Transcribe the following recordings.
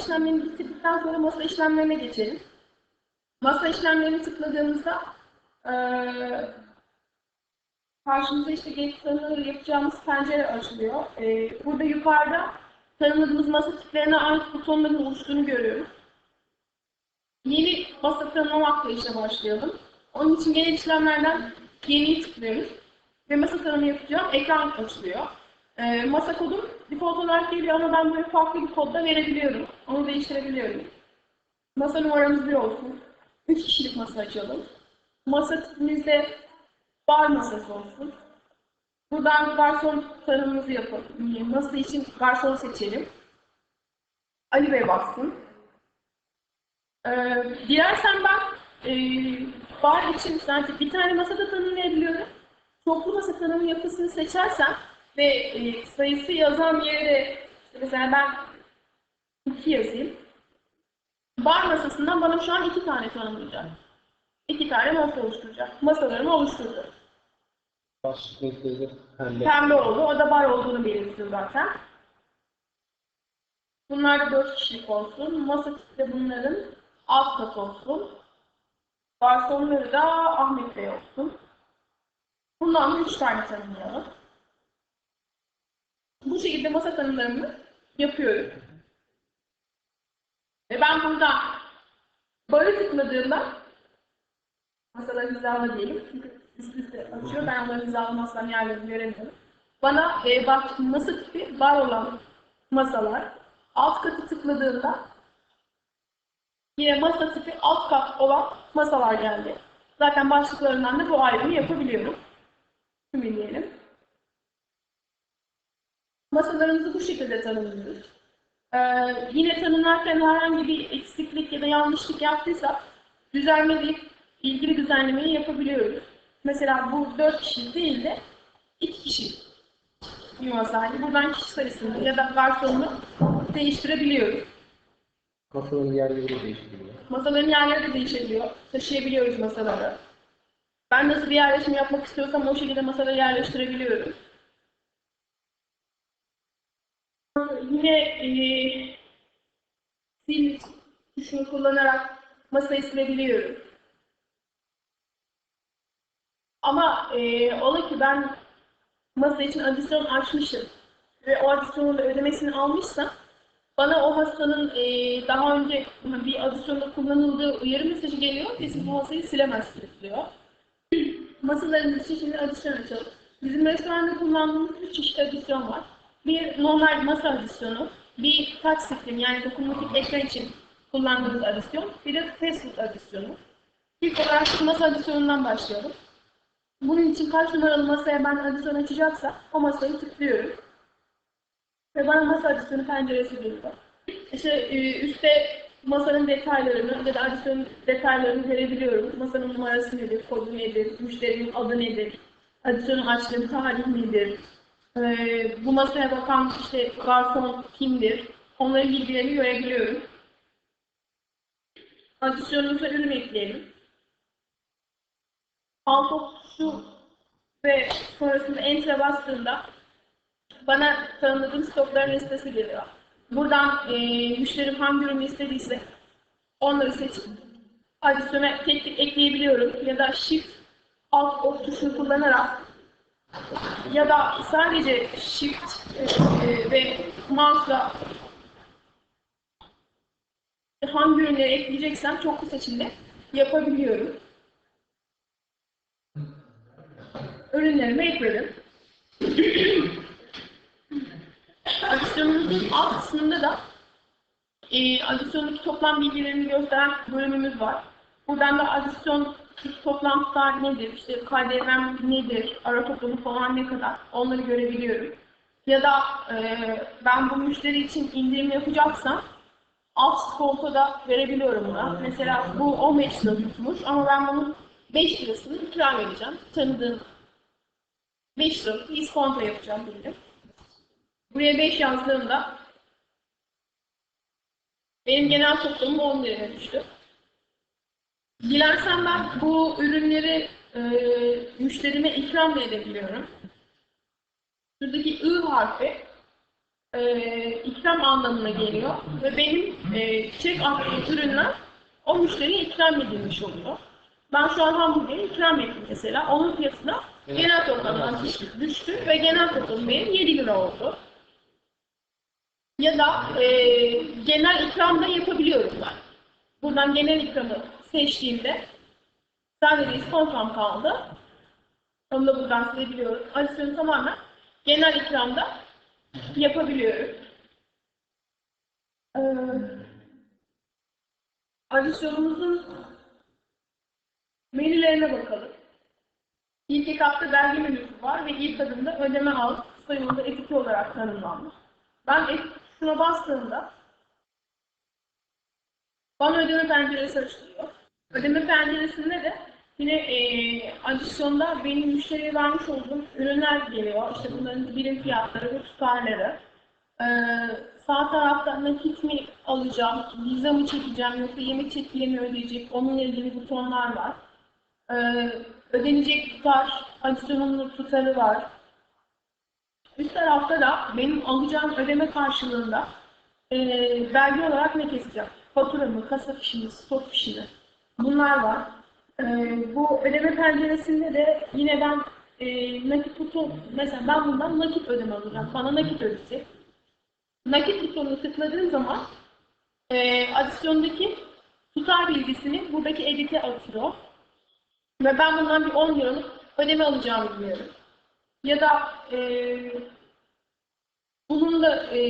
işlemlerini bitirdikten sonra masa işlemlerine geçelim. Masa işlemlerini tıkladığımızda eee karşımıza işte geç tanımları yapacağımız pencere açılıyor. Eee, burada yukarıda tanımladığımız masa tiplerine ait butonların oluştuğunu görüyoruz. Yeni masa tanımlamakla işe başlayalım. Onun için genel işlemlerden yeniyi tıklıyoruz. Ve masa tanımı yapacağım. Ekran açılıyor. Ee, masa kodum default olarak geliyor ama ben böyle farklı bir kodda verebiliyorum. Onu değiştirebiliyorum. Masa numaramız bir olsun. 3 kişilik masa açalım. Masa tipimizde bar masası olsun. Buradan garson tanımımızı yapalım. Masa için garson seçelim. Ali Bey baksın. Ee, dilersen ben e, bar için sadece bir tane masada tanımlayabiliyorum. Çoklu masa tanımı yapısını seçersem ve e, sayısı yazan yere işte mesela ben iki yazayım. Bar masasından bana şu an iki tane tanımlayacak. İki tane masa oluşturacak. Masalarımı oluşturdu. Renkleri pembe. Pembe oldu. O da bar olduğunu belirtiyor zaten. Bunlar da dört kişilik olsun. Masa tipi de bunların alt kat olsun. Garsonları da Ahmet Bey olsun. Bundan da üç tane tanımlayalım. Bu şekilde masa tanımlarımı yapıyorum. Ve ben burada barı tıkladığımda masaları hizala diyelim. Çünkü üst üste açıyor. Ben onları hizalamazsam yerlerini göremiyorum. Bana e, bak masa tipi var olan masalar alt katı tıkladığımda yine masa tipi alt kat olan masalar geldi. Zaten başlıklarından da bu ayrımı yapabiliyorum. Tümleyelim. Masalarımızı bu şekilde tanımlıyoruz. Ee, yine tanımlarken herhangi bir eksiklik ya da yanlışlık yaptıysak düzenleyip ilgili düzenlemeyi yapabiliyoruz. Mesela bu 4 kişi değil de 2 kişi bir masaydı. Buradan kişi sayısını ya da garsonunu değiştirebiliyoruz. Masanın yerleri değiştiriyor. Masaların yerleri de değişebiliyor. Taşıyabiliyoruz masaları. Ben nasıl bir yerleşim yapmak istiyorsam o şekilde masaları yerleştirebiliyorum. Yine eee sil tuşunu kullanarak masayı silebiliyorum. Ama eee ola ki ben masa için adisyon açmışım ve o adisyonun ödemesini almışsam bana o hastanın eee, daha önce bir adisyonda kullanıldığı uyarı mesajı geliyor ve siz bu masayı silemezsiniz diyor. Masalarımız için şimdi adisyon açalım. Bizim restoranda kullandığımız üç çeşit adisyon var. Bir normal masa adisyonu, bir touch screen yani dokunmatik ekran için kullandığımız adisyon, bir de fast food adisyonu. İlk olarak masa adisyonundan başlayalım. Bunun için kaç numaralı masaya ben adisyon açacaksa o masayı tıklıyorum. Ve bana masa adisyonu penceresi geliyor. İşte e, üstte masanın detaylarını ya da adisyon detaylarını verebiliyorum. Masanın numarası nedir, kodu nedir, müşterinin adı nedir, adisyonu açtığım tarih nedir, e, bu masaya bakan işte garson kimdir, onların bilgilerini görebiliyorum. Adisyonumuza ürün ekleyelim. Alt tuşu ve sonrasında Enter'a bastığımda bana tanımladığım stokların listesi geliyor. Buradan e, müşterim hangi ürünü istediyse onları seçip adisyona tek tek ekleyebiliyorum. Ya da Shift Alt Ok tuşunu kullanarak ya da sadece Shift e, ve mouse'la hangi ürünleri ekleyeceksem çoklu seçimde yapabiliyorum. Ürünlerimi ekledim. Adisyonumuzun alt kısmında da e, adisyondaki toplam bilgilerini gösteren bölümümüz var. Buradan da adisyon toplam tutar nedir, işte KDV'm nedir, ara toplamı falan ne kadar onları görebiliyorum. Ya da e, ben bu müşteri için indirim yapacaksam alt koltuğa da verebiliyorum buna. Mesela bu 15 lira tutmuş ama ben bunun 5 lirasını ikram edeceğim. Tanıdığım 5 lira iskonto yapacağım diyelim. Buraya 5 yazdığımda benim genel toplamım 10 liraya düştü. Dilersem ben bu ürünleri e, müşterime ikram da edebiliyorum. Şuradaki I harfi e, ikram anlamına geliyor. Ve benim e, çek attığım ürünler o müşteriye ikram edilmiş oluyor. Ben şu an hamburgeri ikram ettim mesela. Onun fiyatı da genel toplamdan düştü ve genel toplam benim 7 lira oldu. Ya da e, genel ikram da yapabiliyorum ben. Buradan genel ikramı seçtiğimde sadece iskontom kaldı. Onu da buradan silebiliyorum. Adisyonu tamamen genel ikramda yapabiliyorum. Ee, adisyonumuzun menülerine bakalım. İlk etapta belge menüsü var ve ilk adımda ödeme al sayımında etiki olarak tanımlanmış. Ben etik tuşuna bastığımda bana ödeme penceresi açılıyor. Ödeme penceresinde de yine e, adisyonda benim müşteriye vermiş olduğum ürünler geliyor. İşte bunların birim fiyatları ve tutarları. Ee, sağ tarafta nakit mi alacağım, viza mı çekeceğim yoksa yemek çekiyle mi ödeyecek, onunla ilgili butonlar var. Ee, ödenecek tutar, adisyonun tutarı var. Üst tarafta da benim alacağım ödeme karşılığında e, belge olarak ne keseceğim? Fatura mı, kasa fişi mi, stok fişi mi? Bunlar var. E, bu ödeme penceresinde de yine ben e, nakit buton, mesela ben bundan nakit ödeme alacağım. Bana nakit ödeyecek. Nakit butonunu tıkladığım zaman e, adisyondaki tutar bilgisini buradaki edite atıyor. Ve ben bundan bir 10 liralık ödeme alacağımı biliyorum. Ya da e, bunun da e,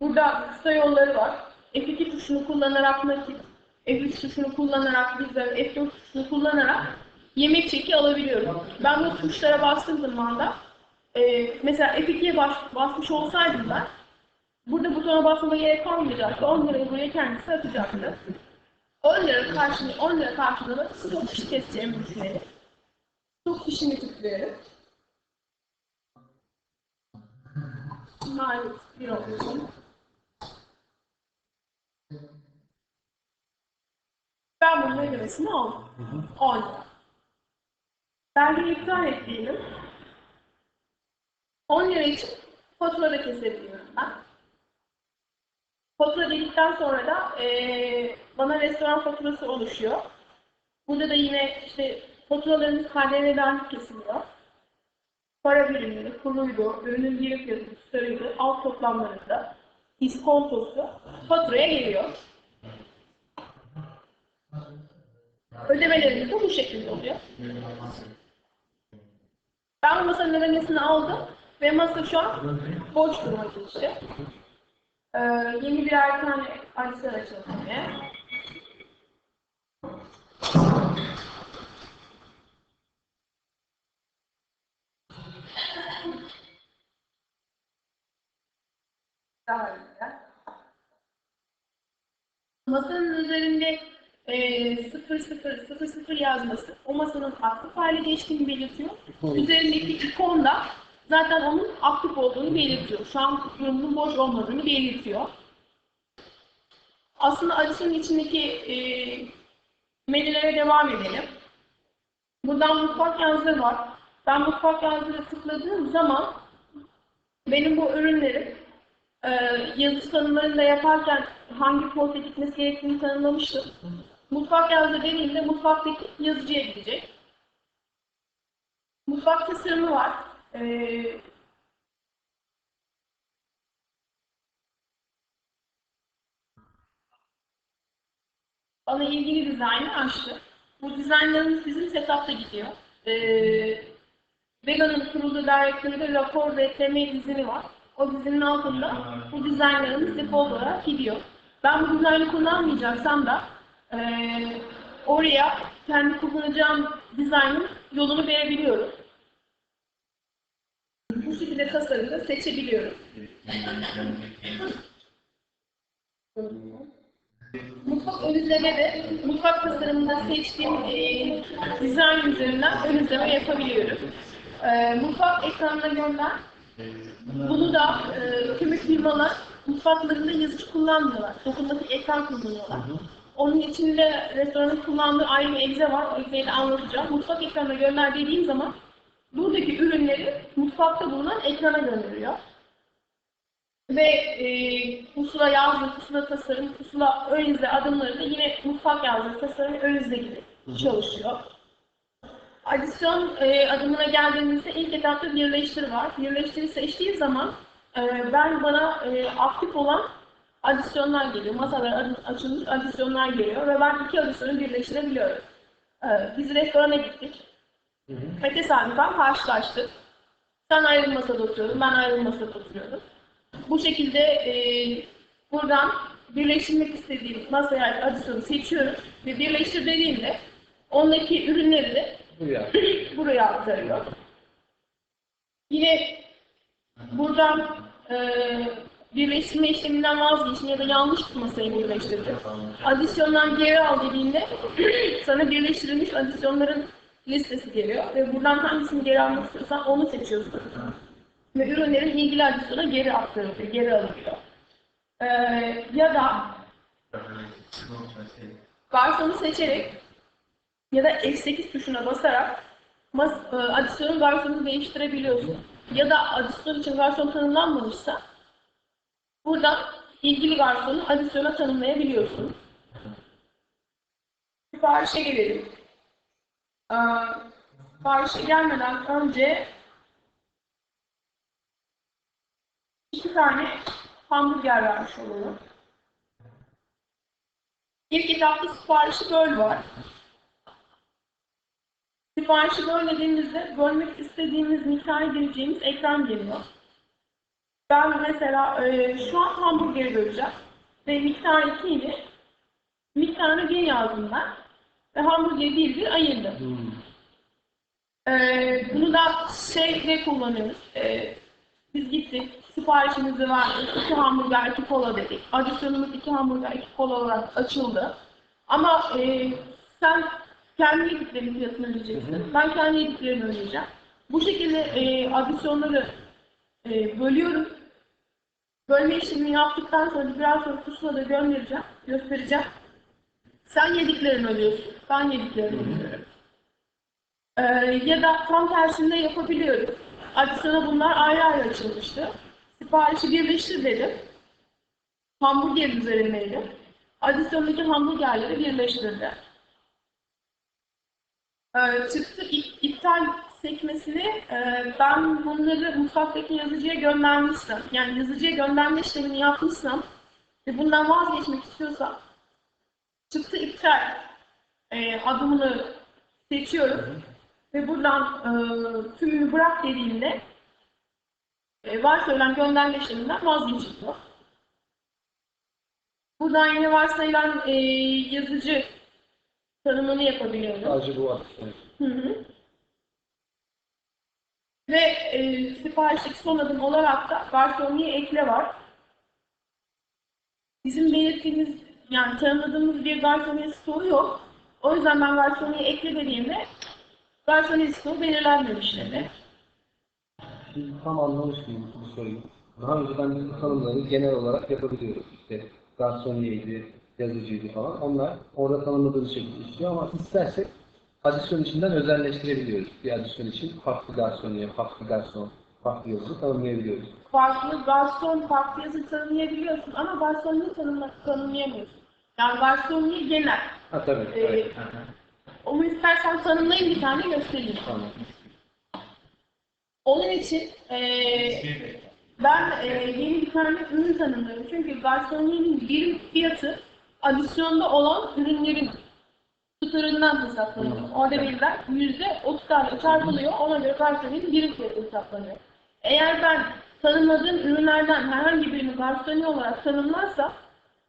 burada kısa yolları var. F2 tuşunu kullanarak nakit, F3 tuşunu kullanarak vize, F4 tuşunu kullanarak yemek çeki alabiliyorum. Ben bu tuşlara bastığım zaman da e, mesela F2'ye bas, basmış olsaydım ben burada butona basmama gerek kalmayacaktı. 10 lirayı buraya kendisi atacaktı. 10 lira karşılığı 10 lira karşılığında stok fişi keseceğimi düşünelim. Stok fişini tıklıyorum. Maliyet bir olsun. Ben bunun ödemesini aldım. 10 lira. Belgeyi iptal et diyelim. 10 lira için fatura da kesebiliyorum ben. Fatura dedikten sonra da eee, bana restoran faturası oluşuyor. Burada da yine işte faturalarımız KDV'den kesiliyor. Para birimleri, kuruydu, ürünün geri fiyatı, tutarıydı, alt toplamlarında, iskontosu faturaya geliyor. Ödemelerimiz de bu şekilde oluyor. Ben bu masanın ödemesini aldım ve masa şu an boş duruma geçti. Ee, yeni birer tane açalım yine. Daha güzel. Masanın üzerinde e, 0000 yazması o masanın aktif hale geçtiğini belirtiyor. Üzerindeki ikon da zaten onun aktif olduğunu belirtiyor. Şu an durumunun boş olmadığını belirtiyor. Aslında Adisyon'un içindeki e, menülere devam edelim. Buradan mutfak yazıları var. Ben mutfak yazıları tıkladığım zaman benim bu ürünlerim e, yazı tanımlarını da yaparken hangi porta gitmesi gerektiğini tanımlamıştım. Mutfak yazdı dediğimde mutfaktaki yazıcıya gidecek. Mutfak tasarımı var. Ee, bana ilgili dizaynı açtı. Bu dizaynlarımız bizim setup'ta gidiyor. Ee, Vega'nın kurulu directory'de rapor ve ekleme dizini var. O dizinin altında bu dizaynlarımız default olarak gidiyor. Ben bu dizaynı kullanmayacaksam da eee, oraya kendi kullanacağım dizaynın yolunu verebiliyorum. Bu şekilde tasarımda seçebiliyorum. Mutfak ön de mutfak tasarımında seçtiğim eee dizayn üzerinden ön izleme yapabiliyorum. Eee, mutfak ekranına gönder bunu da e, kimi firmalar mutfaklarında yazıcı kullanmıyorlar. Dokunmatik ekran kullanıyorlar. Onun içinde restoranın kullandığı ayrı bir egze var. O egzeyi de anlatacağım. Mutfak ekranına gönder dediğim zaman buradaki ürünleri mutfakta bulunan ekrana gönderiyor. Ve e, pusula yazdı, pusula tasarım, pusula ön izle adımları da yine mutfak yazdı, tasarım ön izle gibi çalışıyor. Adisyon e, adımına geldiğimizde ilk etapta birleştir var. Birleştiri seçtiği zaman e, ben bana e, aktif olan adisyonlar geliyor. Masalara adı- açılmış adisyonlar geliyor ve ben iki adisyonu birleştirebiliyorum. E, biz restorana gittik. Hı hı. Ve tesadüfen karşılaştık. Sen ayrı bir masada oturuyordun, ben ayrı bir masada oturuyordum. Bu şekilde e, buradan birleştirmek istediğim masaya adisyonu seçiyorum ve birleştir dediğimde ondaki ürünleri de Buraya. buraya aktarıyor. Yine buradan e, birleştirme işleminden vazgeçin ya da yanlış bir masayı birleştirdim. Adisyondan geri al dediğinde sana birleştirilmiş adisyonların listesi geliyor ve buradan hangisini geri almak istiyorsan onu seçiyorsun. Ve ürünlerin ilgili adisyona geri aktarılıyor, geri alınıyor. E, ya da garsonu seçerek ya da F8 tuşuna basarak mas, e, adisyonun garsonunu değiştirebiliyorsun. Ya da adisyon için garson tanımlanmamışsa buradan ilgili garsonu adisyona tanımlayabiliyorsun. Siparişe gelelim. Ee, siparişe gelmeden önce iki tane hamburger vermiş olalım. İlk etapta siparişi böl var. Siparişi bölmediğimizde bölmek istediğimiz miktar gireceğimiz ekran geliyor. Ben mesela e, şu an hamburgeri böleceğim. Ve miktar 2 ile miktarını 1 yazdım ben. Ve hamburgeri bir bir ayırdım. Hmm. Ee, bunu da şeyde kullanıyoruz. Ee, biz gittik, siparişimizi verdik. iki hamburger, iki kola dedik. Adisyonumuz iki hamburger, iki kola olarak açıldı. Ama e, sen kendi yediklerinin fiyatını ödeyeceksin. Ben kendi yediklerimi ödeyeceğim. Bu şekilde e, adisyonları e, bölüyorum. Bölme işlemini yaptıktan sonra biraz sonra pusula da göndereceğim, göstereceğim. Sen yediklerini ödüyorsun, ben yediklerini. Ee, ya da tam tersinde yapabiliyoruz. Adisyona bunlar ayrı ayrı açılmıştı. Siparişi birleştir dedim. Hamburger üzerindeydi. Adisyondaki hamburgerleri birleştirdi. Ee, çıktı ip- iptal sekmesini e, ben bunları mutfaktaki yazıcıya göndermiştim. Yani yazıcıya gönderme işlemini yapmışsam ve bundan vazgeçmek istiyorsam çıktı iptal e, adımını seçiyorum ve buradan e, tümünü bırak dediğimde e, varsayılan gönderme işleminden vazgeçiliyor. Buradan yine varsayılan e, yazıcı tanımını yapabiliyoruz. Sadece bu adisyon. Hı hı. Ve e, siparişteki son adım olarak da garsoniye ekle var. Bizim belirttiğimiz, yani tanımladığımız bir garsoniye stoğu yok. O yüzden ben garsoniye ekle dediğimde garsoniye stoğu belirlenmemiş dedi. Şimdi tam anlamıştım bu soruyu. Daha önceden biz bu tanımları genel olarak yapabiliyoruz. İşte garsoniyeydi, yazıcıydı falan. Onlar orada tanımladığımız şekilde işliyor ama istersek adisyon içinden özelleştirebiliyoruz. Bir adisyon için farklı garsoniye, farklı garson, farklı yazıcı tanımlayabiliyoruz. Farklı garson, farklı yazı tanımlayabiliyorsun ama garsoniye tanımla, tanımlayamıyorsun. Yani garsoniye genel. Ha tabii. Ee, evet. Onu istersen tanımlayayım bir tane göstereyim. Tamam. Onun için eee, ben eee, yeni bir tane ürün tanımlıyorum. Çünkü garsoniyenin birim fiyatı adisyonda olan ürünlerin tutarından hesaplanıyor. Orada verilen yüzde otuzlarla çarpılıyor. Ona göre garsoniyenin birim fiyatı hesaplanıyor. Eğer ben tanımladığım ürünlerden herhangi birini garsoniye olarak tanımlarsam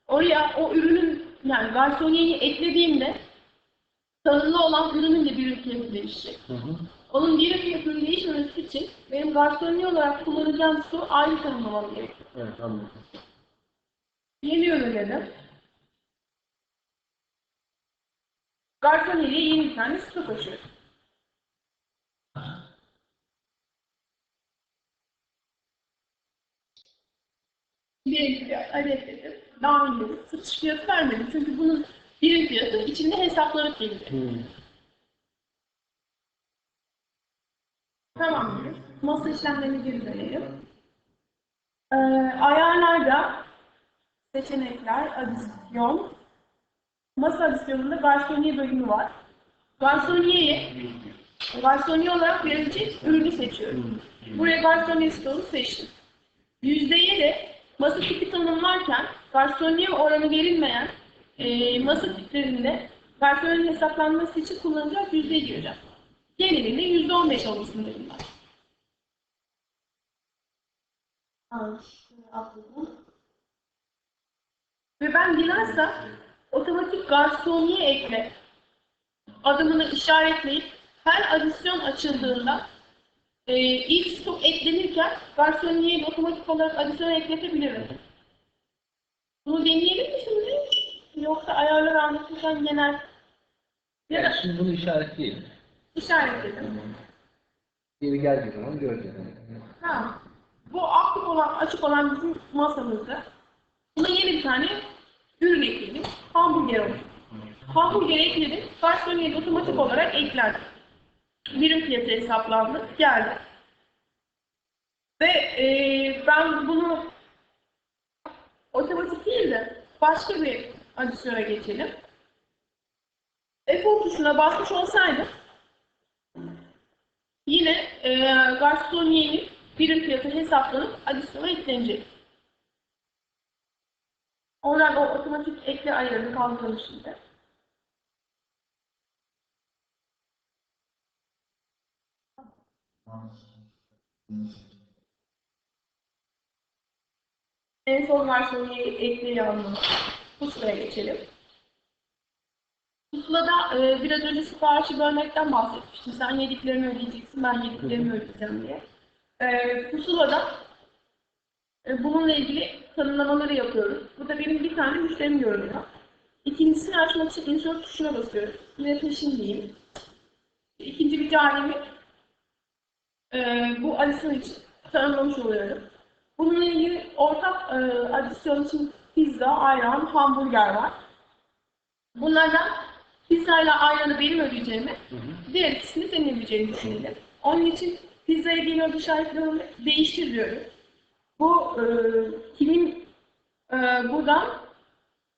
oraya o ürünün yani garsoniyeyi eklediğimde tanımlı olan ürünün de birim fiyatı değişecek. Hı hı. Onun birim fiyatının değişmemesi için benim garsoniye olarak kullanacağım su ayrı tanımlamam gerekiyor. Evet anladım. Yeni ürün dedim. Garsoniye yeni bir tane stok açıyorum. Birim fiyat adet dedim. Daha önce satış fiyatı vermedim. Çünkü bunun birim fiyatı içinde hesapları geliyor. Hmm. Tamam diyoruz. Masa işlemlerini geri dönelim. Ee, ayarlarda seçenekler, adisyon, masa adisyonunda garsoniye bölümü var. Garsoniyeye, garsoniye olarak verilecek ürünü seçiyorum. Buraya garsoniye stoğunu seçtim. Yüzdeye de masa tipi tanımlarken garsoniye oranı verilmeyen e, masa tiplerinde garsoniyenin hesaplanması için kullanılacak yüzdeyi gireceğim. Genelinde yüzde on beş olmasını dedim ben. Atladım. Ve ben dilersem otomatik garsoniye ekle adımını işaretleyip her adisyon açıldığında e, ilk stok eklenirken garsoniyeyi otomatik olarak adisyona ekletebilirim. Bunu deneyelim mi şimdi? Yoksa ayarları anlatırken genel ya Yani şimdi bunu işaretleyelim. işaretledim. Geri geldiği zaman göreceğiz. Ha. Bu aktif olan, açık olan bizim masamızda. Buna yeni bir tane ürün ekledim. Hamburger olsun. Hamburger ekledim. De otomatik olarak eklendi. Birim fiyatı hesaplandı. Geldi. Ve e, ben bunu otomatik değil de başka bir adisyona geçelim. F10 tuşuna basmış olsaydım yine e, garsoniyenin birim fiyatı hesaplanıp adisyona eklenecek. Oradan o otomatik ekle ayarını kaldıralım şimdi. En son garsoniyeyi ekleyi almalı. Pusulaya geçelim. Pusulada e, biraz önce siparişi bölmekten bahsetmiştim. Sen yediklerini ödeyeceksin, ben yediklerimi ödeyeceğim diye. E, pusulada bununla ilgili tanımlamaları yapıyoruz. Burada benim bir tane müşterim görünüyor. İkincisini açmak için insert tuşuna basıyoruz. Yine peşin diyeyim. İkinci bir canimi e, bu adisyon için tanımlamış oluyorum. Bununla ilgili ortak e, adisyon için pizza, ayran, hamburger var. Bunlardan pizzayla ayranı benim ödeyeceğimi, diğer ikisini senin ödeyeceğini düşünelim. Onun için pizzaya yediğin ödü şartlarını değiştir diyorum. Bu e, kimin e, buradan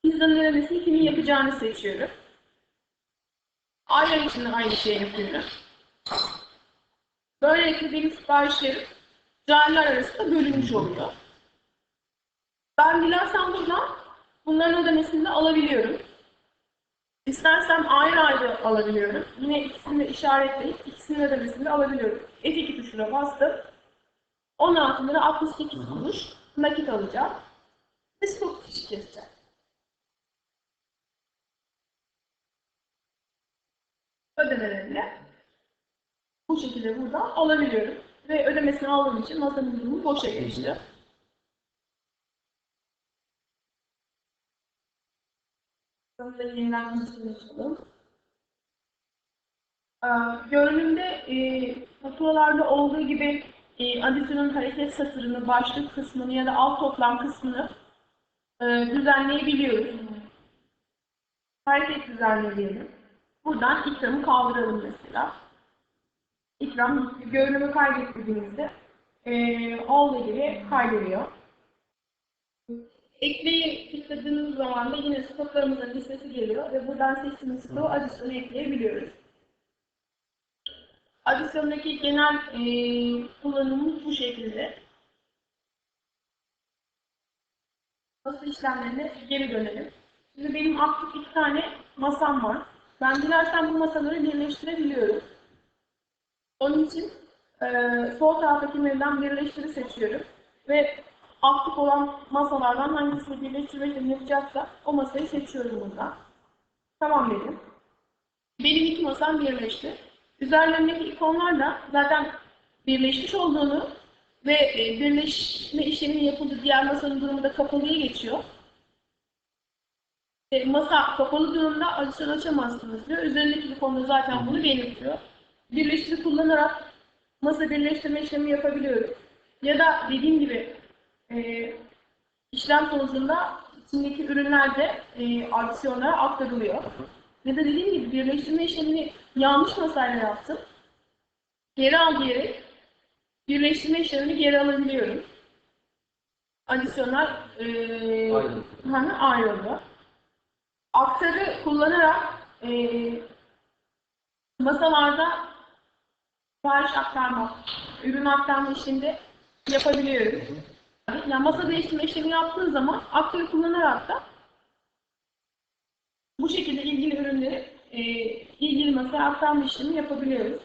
pizzanın ödemesini kimin yapacağını seçiyorum. Ayran için aynı şeyi yapıyorum. Böylelikle benim siparişlerim cariler arasında bölünmüş oluyor. Ben dilersem buradan bunların ödemesini de alabiliyorum. İstersem ayrı ayrı alabiliyorum. Yine ikisini de işaretleyip ikisinin ödemesini de alabiliyorum. F2 tuşuna bastım. 16 lira 68 kuruş nakit alacağım. Ve stok fişi keseceğim. Ödemelerini bu şekilde buradan alabiliyorum. Ve ödemesini aldığım için masanın durumu boşa geçti. Ee, Görünümde e, faturalarda olduğu gibi e, adisyonun hareket satırını, başlık kısmını ya da alt toplam kısmını e, düzenleyebiliyoruz. Hareket düzenleyelim. Buradan ikramı kaldıralım mesela. İkram görünümü kaydettiğimizde e, all gibi kaydediyor. Ekleyi tıkladığımız zaman da yine stoklarımızın listesi geliyor ve buradan seçtiğimiz stoğu adisyona ekleyebiliyoruz. Adisyondaki genel e, kullanımımız bu şekilde. Masa işlemlerine geri dönelim. Şimdi benim aktif iki tane masam var. Ben dilersem bu masaları birleştirebiliyorum. Onun için e, sol taraftaki menüden birleştiri seçiyorum. Ve aktif olan masalardan hangisini birleştirme işlemi yapacaksa o masayı seçiyorum burada. Tamam dedim. Benim iki masam birleşti. Üzerlerindeki ikonlar da zaten birleşmiş olduğunu ve e, birleşme işleminin yapıldığı diğer masanın durumu da kapalıya geçiyor. E, masa kapalı durumda adisyon açamazsınız diyor. Üzerindeki ikon da zaten bunu belirtiyor. Birleştiri kullanarak masa birleştirme işlemi yapabiliyorum. Ya da dediğim gibi e, işlem sonucunda içindeki ürünler de e, adisyonlara aktarılıyor. Ya da dediğim gibi birleştirme işlemini yanlış masayla yaptım. Geri al diyerek birleştirme işlemini geri alabiliyorum. adisyonlar e, hı, ayrıldı. Aktarı kullanarak e, masalarda sipariş aktarma, ürün aktarma işleminde yapabiliyoruz. Yani masa değiştirme işlemi yaptığın zaman aktarı kullanarak da bu şekilde ilgili ürünleri e, ilgili masaya aktarma işlemi yapabiliyoruz.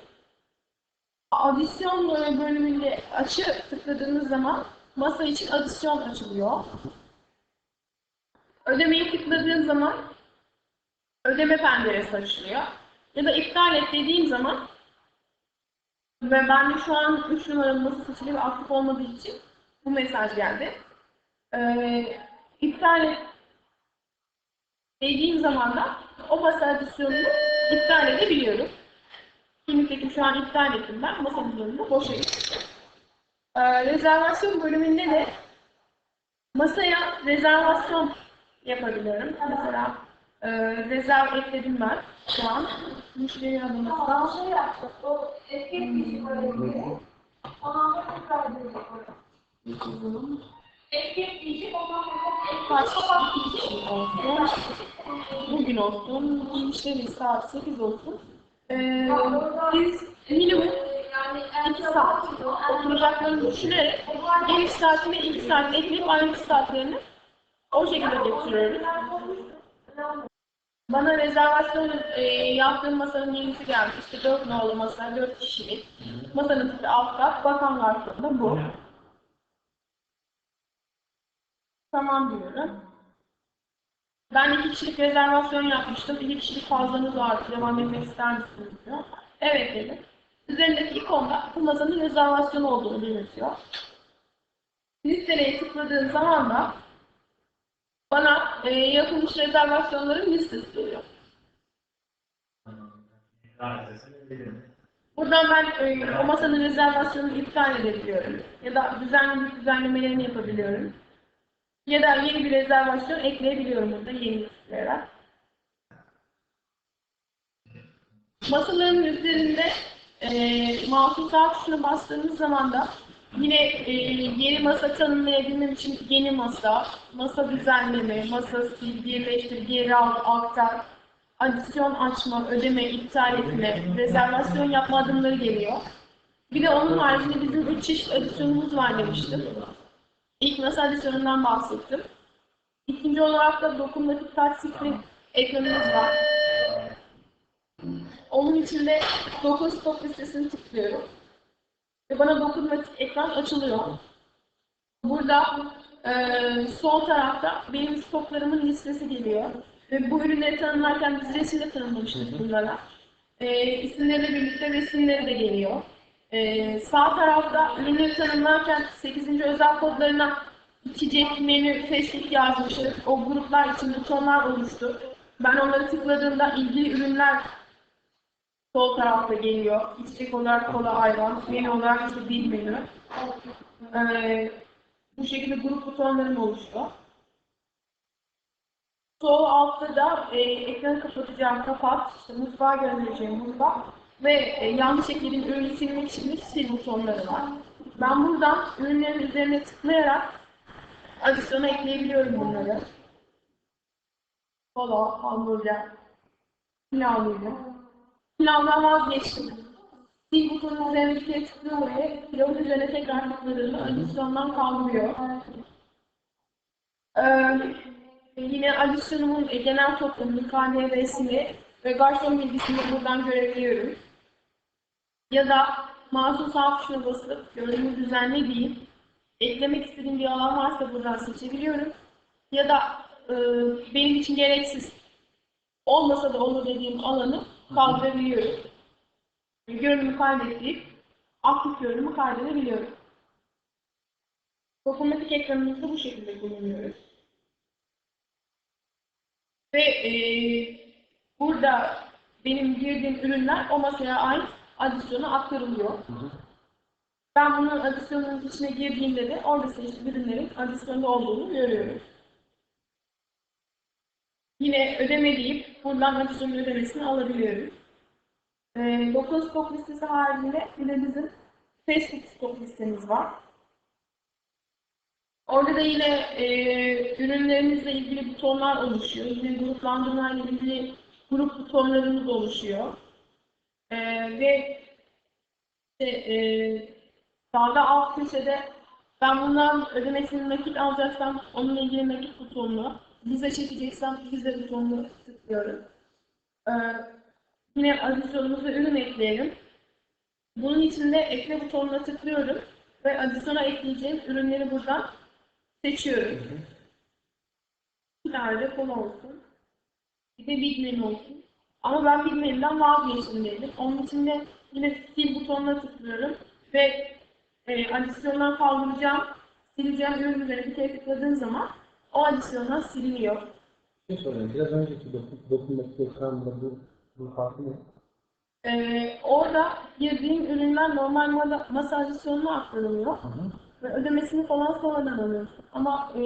Adisyon bölümünde açı tıkladığınız zaman masa için adisyon açılıyor. Ödemeyi tıkladığın zaman ödeme penceresi açılıyor. Ya da iptal et dediğim zaman ve ben de şu an 3 numaranın masa seçili ve aktif olmadığı için bu mesaj geldi. Ee, iptal et dediğim zaman da o masa adisyonunu iptal edebiliyorum. Şimdi şu an iptal ettim ben. Masa adisyonunu boşa getirdim. Ee, rezervasyon bölümünde de masaya rezervasyon yapabiliyorum. Mesela e, rezerv ekledim ben şu an. Müşteri adına. Ama şey yaptık, o eski kişi böyle Ondan sonra tekrar edecek Kaç kişi olsun? Bugün olsun, müşteri saat 8 olsun. Ee, biz minimum yani 2 saat oturacaklarını düşünerek geliş saatine 2 saat ekleyip ayrı saatlerini o şekilde getiriyoruz. Bana rezervasyon e, yaptığım masanın yenisi geldi. İşte 4 nolu masa, 4 kişilik. Masanın tipi alt kat, bakan versiyonu bu. Tamam diyorum. Ben iki kişilik rezervasyon yapmıştım. İki kişilik fazlanız vardı. Devam etmek ister misiniz diyor. Evet dedim. Üzerindeki ikonda bu masanın rezervasyonu olduğunu belirtiyor. Listeleye tıkladığım zaman da bana e, yapılmış rezervasyonların listesi geliyor. Buradan ben e, o masanın rezervasyonunu iptal edebiliyorum. Ya da düzenli düzenlemelerini yapabiliyorum. Ya da yeni bir rezervasyon ekleyebiliyorum burada yeni listelere. Masaların üzerinde e, mouse sağ tuşuna bastığımız zaman da yine e, yeni masa tanımlayabilmem için yeni masa, masa düzenleme, masa sil, birleştir, geri al, aktar, adisyon açma, ödeme, iptal etme, rezervasyon yapma adımları geliyor. Bir de onun haricinde bizim üç çeşit adisyonumuz var demiştim. İlk masa adisyonundan bahsettim. İkinci olarak da dokunmatik touch screen ekranımız var. Onun içinde dokun stok listesini tıklıyorum. Ve bana dokunmatik ekran açılıyor. Burada e, sol tarafta benim stoklarımın listesi geliyor. Ve bu ürünleri tanımlarken biz resimle tanımlamıştık bunlara. E, isimleriyle birlikte resimleri de geliyor. E, sağ tarafta ürünleri tanımlarken 8. özel kodlarına içecek, menü, fast yazmıştık. O gruplar için butonlar oluştu. Ben onları tıkladığımda ilgili ürünler sol tarafta geliyor. İçecek olarak kola ayran, menü olarak işte bir menü. Ee, bu şekilde grup butonlarım oluştu. Sol altta da e, ekranı kapatacağım kapat, işte mutfağa göndereceğim mutfak ve e, yanlış eklediğim ürünü silmek için de sil butonları var. Ben buradan ürünlerin üzerine tıklayarak adisyona ekleyebiliyorum bunları. Kola, hamburger, pilavlıydı. Pilavdan vazgeçtim. Sil butonun üzerine bir kere tıklıyorum ve pilavın üzerine tekrar tıkladığımda adisyondan kaldırıyor. Ee, yine adisyonumun e, genel toplamını, KDV'sini ve garson bilgisini buradan görebiliyorum. Ya da mouse'un sağ tuşuna basıp gördüğünüz düzenli değil, eklemek istediğim bir alan varsa buradan seçebiliyorum. Ya da e, benim için gereksiz olmasa da olur dediğim alanı kaldırabiliyorum. Görünümü kaydetleyip aktif görünümü kaydedebiliyorum. Dokunmatik ekranımızda bu şekilde kullanıyoruz. Ve e, burada benim girdiğim ürünler o masaya ait adisyona aktarılıyor. Ben bunun adisyonun içine girdiğimde de orada seçtiğim ürünlerin adisyonda olduğunu görüyorum. Yine ödeme deyip buradan adisyonun ödemesini alabiliyoruz. E, dokuz stok listesi haricinde bir de bizim Facebook stok listemiz var. Orada da yine e, ürünlerimizle ilgili butonlar oluşuyor. Yine gruplandırma ile ilgili grup butonlarımız oluşuyor. E, ve işte, e, sağda alt köşede ben bundan ödemesini nakit alacaksam onunla ilgili nakit butonunu, vize çekeceksem vize butonunu tıklıyorum. E, yine adisyonumuza ürün ekleyelim. Bunun için de ekle butonuna tıklıyorum ve adisyona ekleyeceğim ürünleri buradan seçiyorum. Bir tane de konu olsun. Bir de bitmem olsun. Ama ben bitmemden vazgeçtim dedim. Onun için de yine sil butonuna tıklıyorum ve e, adisyondan kaldıracağım, sileceğim ürün üzerine bir kere tıkladığım zaman o adisyondan siliniyor. Bir şey sorayım. Biraz önceki dokun, dokundaki ekranda bu, bu farkı ne? Ee, orada girdiğim ürünler normal masa, adisyonuna aktarılıyor. Hı hı. Ve ödemesini falan sonradan alıyorsun. Ama e,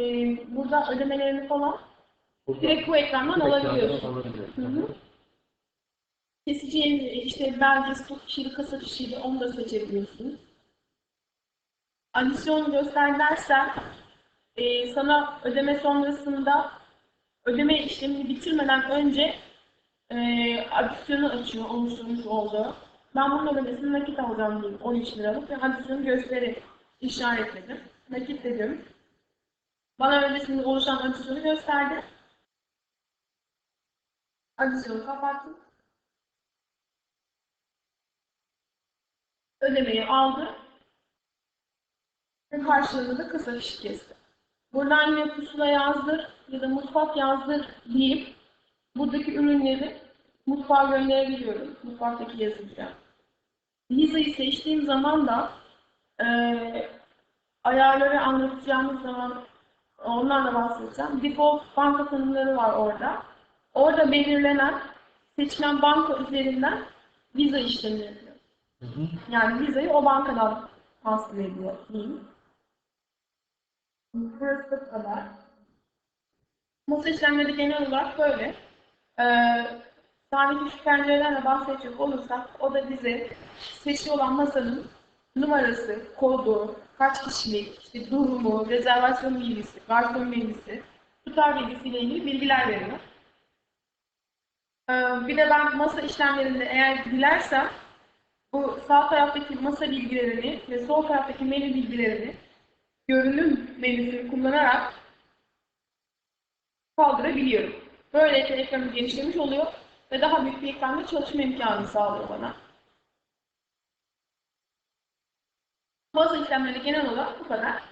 burada ödemelerini falan Burada direkt bu ekrandan alabiliyorsun. Hı hı. Keseceğin işte belge, stok kişiydi, kasa kişiydi onu da seçebiliyorsun. Adisyon göster dersen e, sana ödeme sonrasında ödeme işlemini bitirmeden önce e, adisyonu açıyor oluşturmuş olduğu. Ben bunun ödemesini nakit alacağım diyeyim 13 liralık ve adisyonu gösteri işaretledim. Nakit dedim. Bana ödemesinde oluşan adisyonu gösterdi. Adisyonu kapattım. Ödemeyi aldı. Ve karşılığında da kısa fiş kesti. Buradan yine pusula yazdır ya da mutfak yazdır deyip buradaki ürünleri mutfağa gönderebiliyorum. Mutfaktaki yazıcıya. Viza'yı seçtiğim zaman da eee ayarları anlatacağımız zaman onlarla bahsedeceğim. Default banka tanımları var orada. Orada belirlenen seçilen banka üzerinden işlemi yapıyor. Hı. Yani vizayı o bankadan tahsil ediyor diyeyim. Burası da kadar. Masa işlemleri genel olarak böyle. Ee, sağdaki şu pencerelerle bahsedecek olursak o da bize seçili olan masanın numarası, kodu, kaç kişilik, işte durumu, rezervasyon bilgisi, garson bilgisi, tutar bilgisiyle ilgili bilgiler veriyor. Ee, bir de ben masa işlemlerinde eğer dilersem bu sağ taraftaki masa bilgilerini ve sol taraftaki menü bilgilerini görünüm menüsünü kullanarak kaldırabiliyorum. Böylelikle ekranı genişlemiş oluyor ve daha büyük bir ekranda çalışma imkanı sağlıyor bana. Masa işlemleri genel olarak bu kadar.